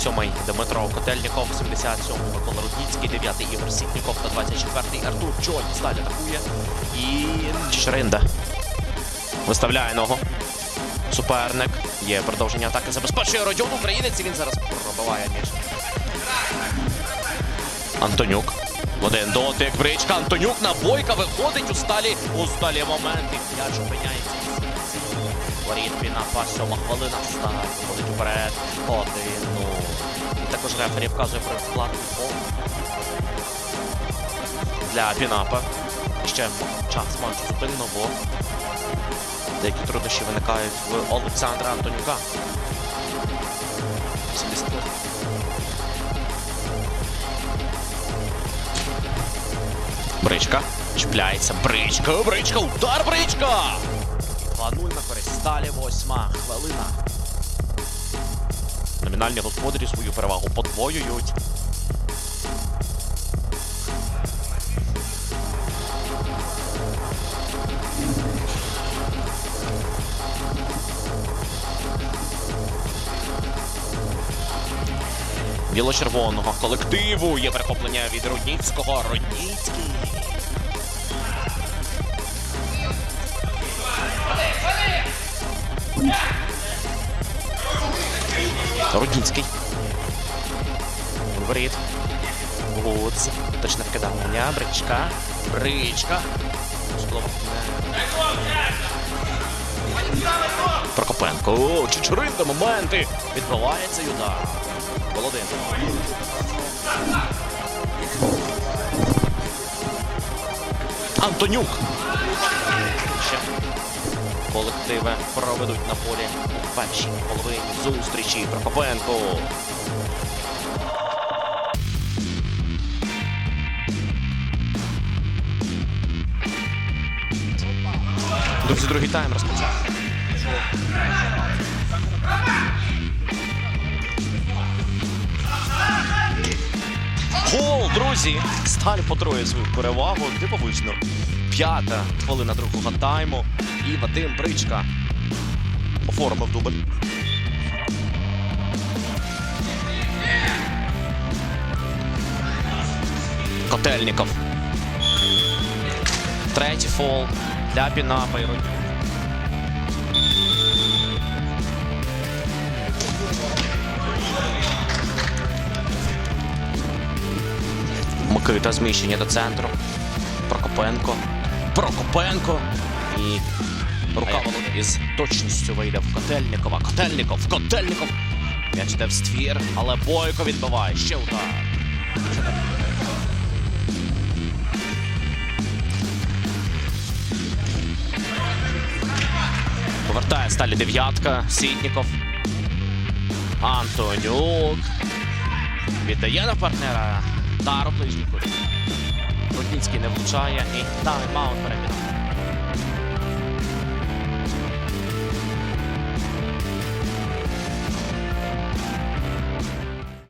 27-й Дмитро Котельніков, 77-й Микола Рудніцький, 9-й Ігор Сітніков та 24-й Артур Чоль. Сталь атакує. І Шринда Виставляє ногу. Суперник. Є продовження атаки. Забезпечує Родіон Українець. і Він зараз пробиває між. Антонюк. Один дотик. Бричка. Антонюк на бойка виходить у сталі. У сталі момент. І м'яч опиняється. Воріт Пінапа, сьома хвилина. Сталь виходить уперед. Один. Ну. І також рефері вказує про вклад фол. Для Пінапа. Ще час матчу зупинено, бо деякі труднощі виникають в Олександра Антонюка. 70 Бричка. Чіпляється. Бричка. Бричка. Удар бричка. 2-0 на користь. Восьма хвилина. Номінальні господарі свою перевагу подвоюють. Біло-червоного колективу є перехоплення від Рудніцького. Рудніцький. Рудніцький. Воріт. Гудз. Точне вкидання. Бричка. Бричка. Прокопенко. О, Чечеринда моменти. Відбувається і удар. Володимир. Антонюк. Колективи проведуть на полі у першій половині зустрічі. Прокопенко. Друзі, другий тайм розпочав. Друзі! Сталь потроє свою перевагу. Дивовижно. П'ята хвилина другого тайму. І Вадим Бричка оформив дубль. Котельніков. Третій фол для Пінапа Микита зміщення до центру. Прокопенко. Прокопенко. І рука із точністю вийде в Котельникова. Котельников, Котельников. М'яч йде в ствір, але Бойко відбиває. Ще удар. Повертає сталі дев'ятка. Сітніков. Антонюк. Віддає на партнера. Тару ближній кут. Не влучає і тайм-аут переміг.